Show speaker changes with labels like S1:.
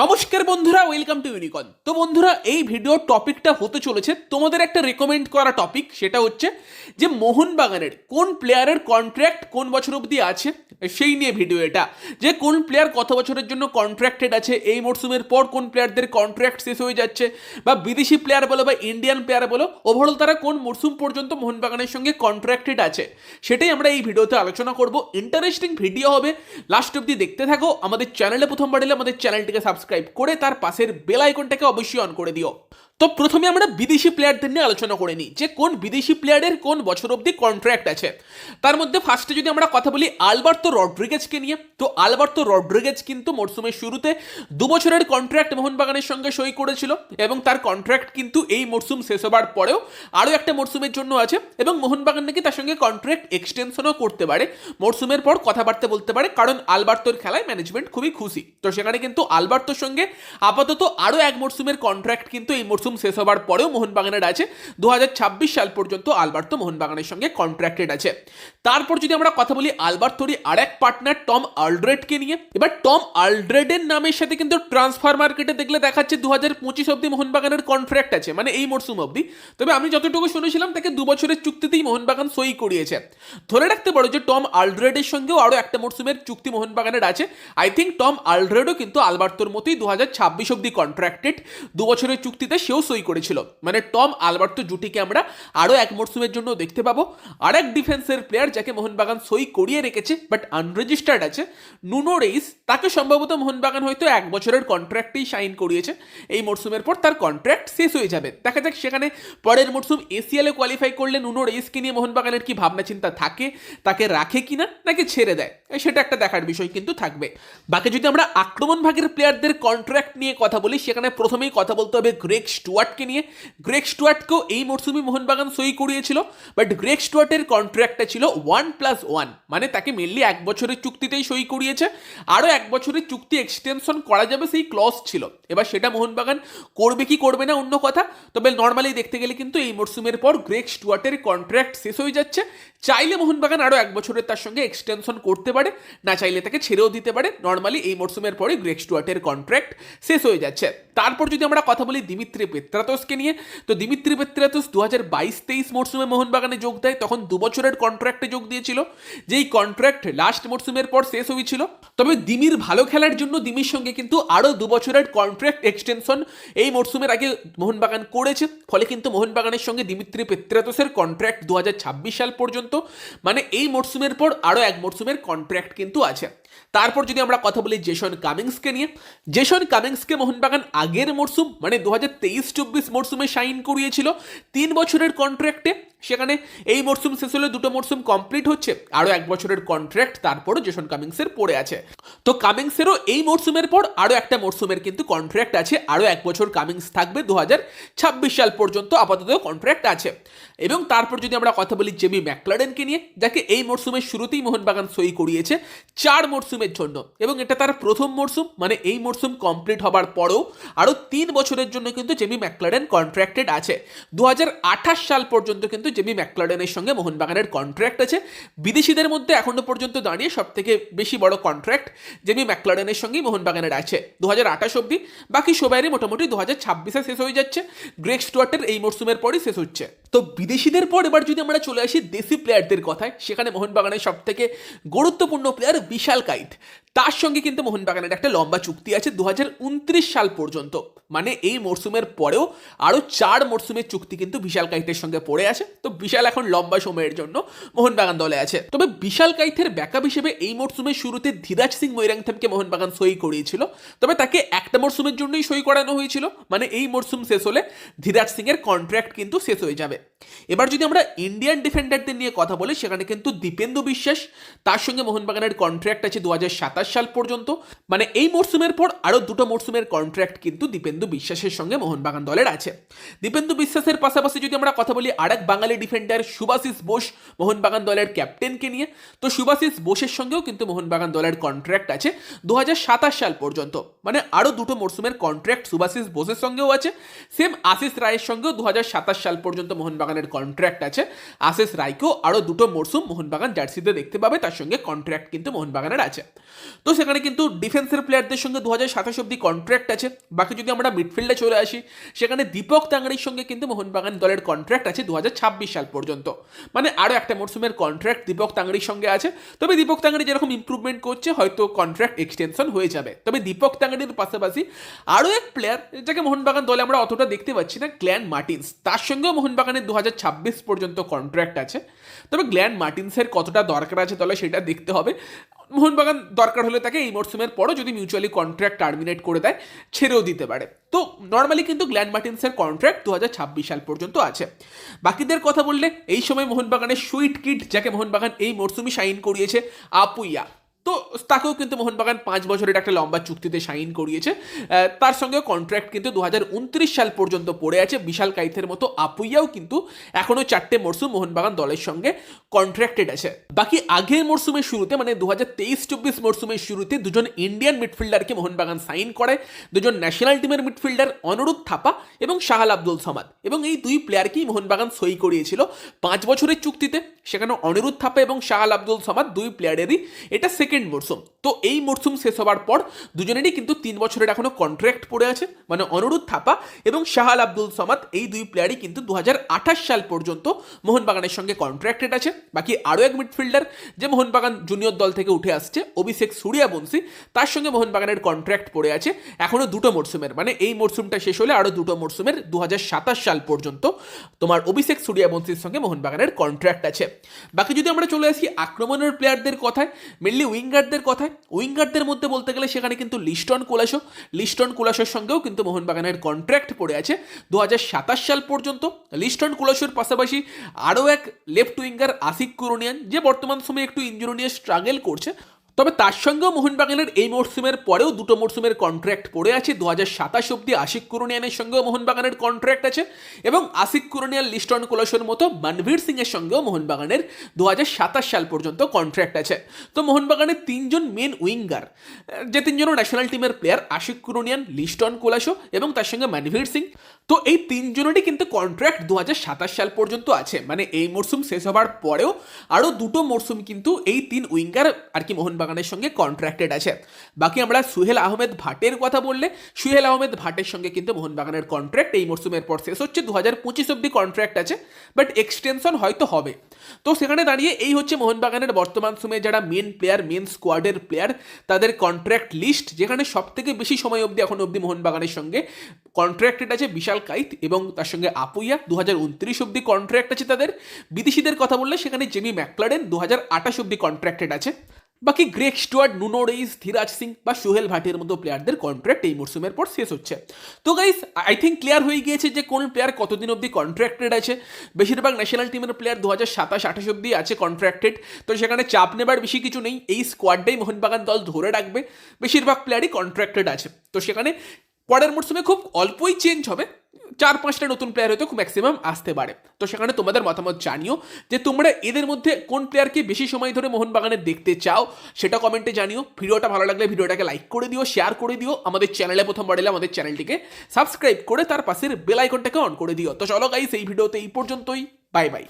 S1: নমস্কার বন্ধুরা welcome to ইউনিকন তো বন্ধুরা, এই ভিডিও টপিকটা হতে চলেছে। তোমাদের একটা রেকমেন্ড করা টপিক সেটা হচ্ছে যে মোহনবাগানের কোন প্লেয়ারের কন্ট্রাক্ট কোন বছর অবধি আছে, সেই নিয়ে ভিডিও এটা। যে কোন প্লেয়ার কত বছরের জন্য কন্ট্রাক্টেড আছে, এই মরশুমের পর কোন প্লেয়ারদের কন্ট্রাক্ট শেষ হয়ে যাচ্ছে, বা বিদেশি প্লেয়ার বলো, বা ইন্ডিয়ান প্লেয়ার বলো ওভারঅল তারা কোন মরশুম পর্যন্ত মোহনবাগানের সঙ্গে কন্ট্রাক্টেড আছে, সেটাই আমরা এই ভিডিওতে আলোচনা করব। ইন্টারেস্টিং ভিডিও হবে। লাস্ট অবধি দেখতে থাকো। আমাদের চ্যানেলে প্রথমবার এলে আমাদের চ্যানেলটিকে সাবস্ক্রাইব করে তার পাশের বেল আইকনটাকে অবশ্যই অন করে দিও। তো প্রথমে আমরা বিদেশি প্লেয়ারদের নিয়ে আলোচনা করে নিই যে কোন বিদেশি প্লেয়ারের কোন বছর অবধি কন্ট্রাক্ট আছে। তার মধ্যে ফার্স্টে যদি আমরা কথা বলি আলবার্তো রড্রিগেজকে নিয়ে, তো আলবার্তো রড্রিগেজ কিন্তু মরসুমের শুরুতে দু বছরের কন্ট্রাক্ট মোহনবাগানের সঙ্গে সই করেছিল এবং তার কন্ট্রাক্ট কিন্তু এই মরসুম শেষ হবার পরেও আরও একটা মরসুমের জন্য আছে এবং মোহনবাগান নাকি তার সঙ্গে কন্ট্রাক্ট এক্সটেনশনও করতে পারে। মরসুমের পর কথাবার্তা বলতে পারে, কারণ আলবার্তোর খেলায় ম্যানেজমেন্ট খুবই খুশি। তো সেখানে কিন্তু আলবার্তোর সঙ্গে আপাতত আরও এক মরসুমের কন্ট্রাক্ট কিন্তু এই মরশুম শেষ হবার পরেও মোহনবাগানের আছে। দু হাজার ছাব্বিশ সাল পর্যন্ত আলবার্তো মোহনবাগানের সঙ্গে কন্ট্রাক্টেড আছে। তারপর যদি আমরা কথা বলি আলবার্তোরই আর এক পার্টনার টম আলড্রেডকে নিয়ে। এবার টম আলড্রেডের নামের সাথে কিন্তু ট্রান্সফার মার্কেটে দেখলে দেখাচ্ছে দু হাজার পঁচিশ অব্দি মোহনবাগানের কন্ট্রাক্ট আছে মানে এই মরশুম অবধি। তবে আমি যতটুকু শুনেছিলাম, তাকে দু বছরের চুক্তিতেই মোহনবাগান সই করিয়েছে। ধরে রাখতে পারো যে টম আলড্রেডের সঙ্গেও আরও একটা মরশুমের চুক্তি মোহনবাগানের আছে। আই থিঙ্ক টম আলড্রেডও কিন্তু আলবার্তোর মতোই দু হাজার ছাব্বিশ অব্দি কন্ট্রাক্টেড দু বছরের চুক্তিতে সেও সই করেছিল। মানে টম আলবার্তো জুটিকে আমরা আরও এক মরশুমের জন্য দেখতে পাবো। আর এক ডিফেন্সের প্লেয়ার যাকে মোহনবাগান সই করিয়ে রেখেছে বাট আনরেজিস্টার্ড আছে, নুনো রেইস। তাকে সম্ভবত মোহনবাগান হয়তো এক বছরের কন্ট্রাক্টেই সাইন করিয়েছে। এই মরসুমের পর তার কন্ট্রাক্ট শেষ হয়ে যাবে। দেখা যাক সেখানে পরের মরসুম এসিএলে কোয়ালিফাই করলে নুনো রেইসকে নিয়ে মোহনবাগানের কি ভাবনা চিন্তা থাকে, তাকে রাখে কিনা, নাকি ছেড়ে দেয়? সেটা একটা দেখার বিষয় কিন্তু থাকবে। বাকি যদি আমরা আক্রমণ ভাগের প্লেয়ারদের কন্ট্রাক্ট নিয়ে কথা বলি, সেখানে প্রথমেই কথা বলতে হবে গ্রেক স্টুয়ার্টকে নিয়ে। গ্রেক স্টুয়ার্টকেও এই মরশুমে মোহনবাগান সই করিয়েছিল বাট গ্রেক স্টুয়ার্টের কন্ট্রাক্টটা ছিল ওয়ান প্লাস ওয়ান মানে তাকে মেনলি এক বছরের চুক্তিতেই সই করিয়েছে। আরও এক বছরের চুক্তি এক্সটেনশন করা যাবে, সেই ক্লজ ছিল। এবার সেটা মোহনবাগান করবে কি করবে না, অন্য কথা। তবে নর্মালি দেখতে গেলে কিন্তু এই মরশুমের পর গ্রেক স্টুয়ার্টের কন্ট্রাক্ট শেষ হয়ে যাচ্ছে। চাইলে মোহনবাগান আরও এক বছরের তার সঙ্গে এক্সটেনশন করতে পারে, না চাইলে তাকে ছেড়েও দিতে পারে। নর্মালি এই মরশুমের পরে গ্রেক স্টুয়ার্টের কন্ট্রাক্ট শেষ হয়ে যাচ্ছে। তারপর যদি আমরা কথা বলি দিমিত্রি পেত্রাতোসকে নিয়ে? তো দিমিত্রি পেত্রাতোস দু হাজার বাইশ তেইশ মরশুমে মোহনবাগানে যোগ দেয়, তখন দু বছরের কন্ট্রাক্টে যোগ দিয়েছিল, যেই কন্ট্রাক্ট লাস্ট মরশুমের পর শেষ হয়েছিল। তবে দিমির ভালো খেলার জন্য দিমির সঙ্গে কিন্তু আরও দু বছরের কন্ট্রাক্ট এক্সটেনশন এই মরশুমের আগে মোহনবাগান করেছে, ফলে কিন্তু মোহনবাগানের সঙ্গে দিমিত্রি পেত্রাতোসের কন্ট্রাক্ট দু হাজার ছাব্বিশ সাল পর্যন্ত মানে এই মরশুমের পর আরও এক মরশুমের কন্ট্রাক্ট কিন্তু আছে। তারপর যদি আমরা কথা বলি জেসন কামিংসকে নিয়ে, জেসন কামিংসকে মোহনবাগান আগের মরশুম মানে দু হাজার তেইশ চব্বিশ মরশুমে সাইন করিয়েছিল। তিন বছরের কন্ট্রাক্টে সেখানে এই মরশুম শেষ হলে দুটো মরশুম কমপ্লিট হচ্ছে, আরও এক বছরের কন্ট্রাক্ট তারপরও জেসন কামিংসের পড়ে আছে। তো কামিংসেরও এই মরশুমের পর আরও একটা মরশুমের কিন্তু কন্ট্রাক্ট আছে, আরও এক বছর কামিংস থাকবে দু হাজার ছাব্বিশ সাল পর্যন্ত আপাতত কন্ট্রাক্ট আছে। এবং তারপর যদি আমরা কথা বলি জেমি ম্যাকলারেনকে নিয়ে, যাকে এই মরশুমের শুরুতেই মোহনবাগান সই করিয়েছে, চার মরশুমের জন্য। এবং এটা তার প্রথম মরশুম মানে এই মরশুম কমপ্লিট হবার পরেও আরও তিন বছরের জন্য কিন্তু জেমি ম্যাকলারেন কন্ট্রাক্টেড আছে। দু হাজার আঠাশ সাল পর্যন্ত কিন্তু জেমি ম্যাকলারেনের সঙ্গে মোহনবাগানের কন্ট্রাক্ট আছে। বিদেশিদের মধ্যে এখনও পর্যন্ত দাঁড়িয়ে সব থেকে বেশি বড় কন্ট্রাক্ট জেমি ম্যাকলারেনের সঙ্গেই মোহনবাগানের আছে। দু হাজার আঠাশ অব্দি বাকি সবাইরই মোটামুটি দু হাজার ছাব্বিশে শেষ হয়ে যাচ্ছে। গ্রেক স্টুয়ার্টের এই মরশুমের পরই শেষ হচ্ছে। তো বিদেশিদের পর এবার যদি আমরা চলে আসি দেশি প্লেয়ারদের কথায়, সেখানে মোহনবাগানের সব থেকে গুরুত্বপূর্ণ প্লেয়ার বিশাল কাইট। তার সঙ্গে কিন্তু মোহনবাগানের একটা লম্বা চুক্তি আছে দু হাজার উনত্রিশ সাল পর্যন্ত। মানে এই মরশুমের পরেও আরও চার মরশুমের চুক্তি কিন্তু বিশাল কাইথের সঙ্গে পড়ে আছে। তো বিশাল এখন লম্বা সময়ের জন্য মোহনবাগান দলে আছে। তবে বিশাল কাইথের ব্যাকআপ হিসেবে এই মরশুমের শুরুতে ধীরাজ সিং মৈরাংথামকে মোহনবাগান সই করিয়েছিল। তবে তাকে একটা মরশুমের জন্যই সই করানো হয়েছিল। মানে এই মরশুম শেষ হলে ধীরাজ সিং এর কন্ট্রাক্ট কিন্তু শেষ হয়ে যাবে। এবার যদি আমরা ইন্ডিয়ান ডিফেন্ডারদের নিয়ে কথা বলি, সেখানে কিন্তু দীপেন্দু বিশ্বাস, তার সঙ্গে মোহনবাগানের কন্ট্রাক্ট আছে দু সাল পর্যন্ত। মানে এই মরশুমের পর আরও দুটো মরশুমের কন্ট্রাক্ট কিন্তু দীপেন্দু বিশ্বাসের সঙ্গে মোহনবাগান দলের আছে। দীপেন্দু বিশ্বাসের পাশাপাশি যদি আমরা কথা বলি আরেক বাঙালি ডিফেন্ডার সুভাশিস বোস, মোহনবাগান দলের ক্যাপ্টেনকে নিয়ে। তো সুভাশিস বোসের সঙ্গেও কিন্তু মোহনবাগান দলের কন্ট্রাক্ট আছে দু হাজার সাতাশ সাল পর্যন্ত। মানে আরও দুটো মরশুমের কন্ট্রাক্ট সুভাশিস বোসের সঙ্গেও আছে। সেম আশিস রায়ের সঙ্গেও দু হাজার সাতাশ সাল পর্যন্ত মোহনবাগান মোহনবাগানের কন্ট্রাক্ট আছে। আশেষ রায়কেও আরও দুটো মরশুম মোহনবাগান জার্সিতে দেখতে পাবে, তার সঙ্গে কন্ট্রাক্ট কিন্তু মোহনবাগানের আছে। তো সেখানে কিন্তু ডিফেন্সের প্লেয়ারদের সঙ্গে দু হাজার সাতাশ অব্দি কন্ট্রাক্ট আছে। বাকি যদি আমরা মিডফিল্ডে চলে আসি, সেখানে দীপক তাঙ্গারির সঙ্গে কিন্তু মোহনবাগান দলের কন্ট্রাক্ট আছে দু হাজার ছাব্বিশ সাল পর্যন্ত। মানে আরও একটা মরশুমের কন্ট্রাক্ট দীপক তাঙ্গারির সঙ্গে আছে। তবে দীপক তাঙ্গারি যেরকম ইমপ্রুভমেন্ট করছে, হয়তো কন্ট্রাক্ট এক্সটেনশন হয়ে যাবে। তবে দীপক তাঙ্গারির পাশাপাশি আরও এক প্লেয়ার যাকে মোহনবাগান দলে আমরা অতটা দেখতে পাচ্ছি না গ্ল্যান মার্টিন্স তার সঙ্গেও মোহনবাগানের দু হাজার ছাব্বিশ পর্যন্ত কন্ট্রাক্ট আছে। তবে গ্ল্যান মার্টিন্সের কতটা দরকার আছে তাহলে সেটা দেখতে হবে। মোহনবাগান দরকার হলে তাকে এই মরসুমের পরও যদি মিউচুয়ালি কন্ট্রাক্ট টার্মিনেট করে দেয়, ছেড়েও দিতে পারে। তো নর্মালি কিন্তু গ্ল্যান মার্টিন্সের কন্ট্রাক্ট দু হাজার ছাব্বিশ সাল পর্যন্ত আছে। বাকিদের কথা বললে এই সময় মোহনবাগানের সুইট কিট যাকে মোহনবাগান এই মরশুমই সাইন করিয়েছে, আপুইয়া। তো তাকেও কিন্তু মোহনবাগান পাঁচ বছরের একটা লম্বা চুক্তিতে সাইন করিয়েছে। তার সঙ্গে কন্ট্রাক্ট কিন্তু দু হাজার উনত্রিশ সাল পর্যন্ত পড়ে আছে। বিশাল কাইথের মতো আপুইয়াও কিন্তু এখনও চারটে মরশুম মোহনবাগান দলের সঙ্গে কন্ট্রাক্টেড আছে। বাকি আগের মরশুমের শুরুতে মানে দু হাজার তেইশ চব্বিশ মরশুমের শুরুতে দুজন ইন্ডিয়ান মিডফিল্ডারকে মোহনবাগান সাইন করে। দুজন ন্যাশনাল টিমের মিডফিল্ডার অনুরূপ থাপা এবং শাহাল আব্দুল সামাদ। এবং এই দুই প্লেয়ারকেই মোহনবাগান সই করিয়েছিল পাঁচ বছরের চুক্তিতে। সেখানে অনিরুদ্ধ থাপা এবং শাহাল আব্দুল সামাদ দুই প্লেয়ারেরই এটা সেকেন্ড মরশুম তো এই মরশুম শেষ হওয়ার পর দুজনেরই কিন্তু তিন বছরের এখনও কন্ট্রাক্ট পড়ে আছে মানে অনুরোধ থাপা এবং শাহাল আব্দুল সামাদ, এই দুই প্লেয়ারই কিন্তু দু সাল পর্যন্ত মোহনবাগানের সঙ্গে কন্ট্রাক্টেড আছে। বাকি আরও এক মিডফিল্ডার যে মোহনবাগান জুনিয়র দল থেকে উঠে আসছে, অভিষেক সূর্যাবংশী, তার সঙ্গে মোহনবাগানের কন্ট্রাক্ট পড়ে আছে এখনও দুটো মরশুমের মানে এই মরশুমটা শেষ হলে আরও দুটো মরশুমের দু সাল পর্যন্ত তোমার অভিষেক সূর্যাবংশীর সঙ্গে মোহনবাগানের কন্ট্রাক্ট আছে। বাকি যদি আমরা চলে আসি আক্রমণের প্লেয়ারদের কথায় মেনলি উইঙ্গারদের কথায়, উইঙ্গারদের মধ্যে বলতে গেলে সেখানে কিন্তু লিস্টন কোলাসো, লিস্টন কোলাসোর সঙ্গেও কিন্তু মোহনবাগানের কন্ট্রাক্ট পড়ে আছে। দু হাজার সাতাশ সাল পর্যন্ত লিস্টন কোলাসোর পাশাপাশি আরও এক লেফট উইঙ্গার আসিক কুরুনিয়ান, যে বর্তমান সময়ে একটু ইঞ্জুরি নিয়ে স্ট্রাগেল করছে তবে তার সঙ্গেও মোহনবাগানের এই মরসুমের পরেও দুটো মরসুমের কন্ট্রাক্ট পড়ে আছে। দু হাজার সাতাশ অব্দি আশিক কুরুনিয়ানের সঙ্গেও মোহনবাগানের কন্ট্রাক্ট আছে এবং আশিক কুরুনিয়ান লিস্টন কোলাসোর মতো মনভীর সিং এর সঙ্গেও মোহনবাগানের দু হাজার সাতাশ সাল পর্যন্ত কন্ট্রাক্ট আছে। তো মোহনবাগানের তিনজন মেন উইঙ্গার যে তিনজন ন্যাশনাল টিমের প্লেয়ার আশিক কুরুনিয়ান লিস্টন কোলাসো এবং তার সঙ্গে মনভীর সিং। তো এই তিনজনেরই কিন্তু কন্ট্রাক্ট দু সাল পর্যন্ত আছে। মানে এই মরসুম শেষ হবার পরেও আরও দুটো মরসুম কিন্তু এই তিন উইঙ্গার আর কি মোহনবাগানের সঙ্গে কন্ট্রাক্টেড আছে। বাকি আমরা সুহেল আহমেদ ভাটের কথা বললে, সুহেল আহমেদ ভাটের সঙ্গে কিন্তু মোহনবাগানের কন্ট্রাক্ট এই মরশুমের পর শেষ হচ্ছে দু হাজার পঁচিশ অব্দি কন্ট্রাক্ট আছে বাট এক্সটেনশন হয়তো হবে। তো সেখানে দাঁড়িয়ে এই হচ্ছে মোহনবাগানের বর্তমান সময়ে যারা মেন প্লেয়ার মেন স্কোয়াডের প্লেয়ার তাদের কন্ট্রাক্ট লিস্ট যেখানে সব থেকে বেশি সময় অবধি এখন অবধি মোহনবাগানের সঙ্গে কন্ট্রাক্টেড আছে বিশাল কাইত এবং তার সঙ্গে আপুইয়া দু হাজার উনত্রিশ অব্দি কন্ট্রাক্ট আছে তাদের। বিদেশিদের কথা বললে সেখানে জেমি ম্যাকলারেন দু হাজার আঠাশ অব্দি কন্ট্রাক্টেড আছে। বাকি Greg Stewart Nuno Reis, Dheeraj Singh বা সোহেল ভাটের মতো প্লেয়ারদের কন্ট্রাক্ট এই মরশুমের পর শেষ হচ্ছে। তো গাইস আই থিঙ্ক ক্লিয়ার হয়ে গিয়েছে যে কোন প্লেয়ার কতদিন অবধি কন্ট্রাক্টেড আছে। বেশিরভাগ ন্যাশনাল টিমের প্লেয়ার দু হাজার সাতাশ, আঠাশ অব্দি আছে কন্ট্রাক্টেড তো সেখানে চাপ নেবার বেশি কিছু নেই। এই স্কোয়াডটাই মোহনবাগান দল ধরে রাখবে। বেশিরভাগ প্লেয়ারই কন্ট্রাক্টেড আছে। তো সেখানে পরের মরশুমে খুব অল্পই চেঞ্জ হবে। চার পাঁচটা নতুন প্লেয়ার হয়তো খুব ম্যাক্সিমাম আসতে পারে। তো সেখানে তোমাদের মতামত জানিও যে তোমরা এদের মধ্যে কোন প্লেয়ারকে বেশি সময় ধরে মোহনবাগানে দেখতে চাও সেটা কমেন্টে জানিও। ভিডিওটা ভালো লাগলে ভিডিওটাকে লাইক করে দিও শেয়ার করে দিও, আমাদের চ্যানেলে প্রথম বাড়লে আমাদের চ্যানেলটিকে সাবস্ক্রাইব করে তার পাশের বেল আইকনটাকে অন করে দিও। তো চলো গাইস এই ভিডিওতে এই পর্যন্তই। Bye bye